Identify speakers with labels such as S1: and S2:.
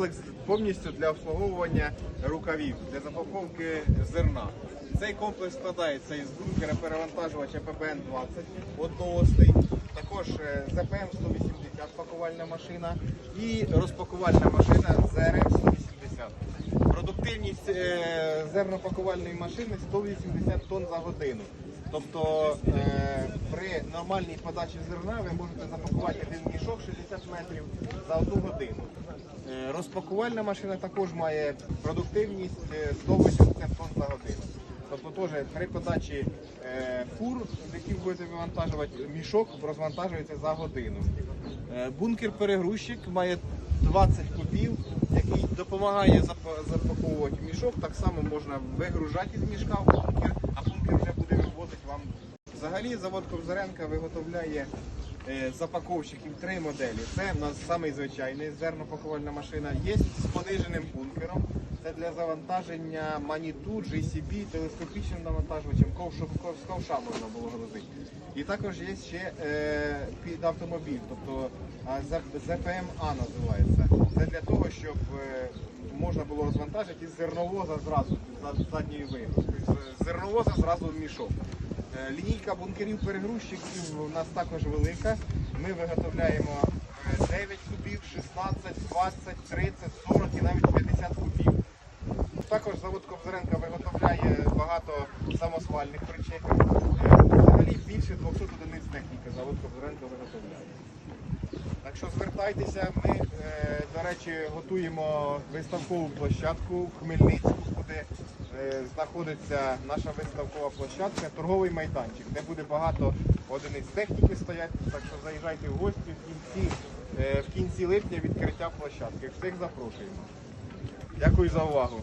S1: комплекс повністю для обслуговування рукавів, для запаковки зерна. Цей комплекс складається із бункера перевантажувача ППН-20 одноосний, також е, ЗПМ-180 пакувальна машина і розпакувальна машина ЗРМ-180. Продуктивність е, зернопакувальної машини 180 тонн за годину. Тобто е, при нормальній подачі зерна ви можете запакувати один мішок 60 метрів за одну годину. Е, розпакувальна машина також має продуктивність е, 180 тонн за годину. Тобто теж при подачі е, фур, з яких будете вивантажувати, мішок розвантажується за годину. Е, бункер-перегрузчик має 20 кубів, який допомагає запаковувати мішок. Так само можна вигружати із мішка в бункер Взагалі завод Ковзаренка виготовляє е, запаковщиків три моделі. Це у нас самий звичайний машина. Є з пониженим бункером. Для завантаження маніту, GCB, телескопічним навантажувачем, з ковша можна було грузити. І також є ще е, під автомобіль, тобто а, називається. Це для того, щоб е, можна було розвантажити із зерновоза зразу, з задньої вигрузки. Зерновоза зразу в мішок. Е, Лінійка бункерів-перегрузчиків у нас також велика. Ми виготовляємо е, 9 кубів, 16, 20, 30, 40 і навіть 50 кубів. Також завод Ковзаренка виготовляє багато самосвальних причепів. Взагалі більше 200 одиниць техніки завод Ковзаренка виготовляє. Так що звертайтеся, ми, е, до речі, готуємо виставкову площадку в Хмельницьку, куди е, знаходиться наша виставкова площадка, торговий майданчик, де буде багато одиниць техніки стоять. Так що заїжджайте в гості в кінці, е, в кінці липня відкриття площадки. Всіх запрошуємо. Дякую за увагу.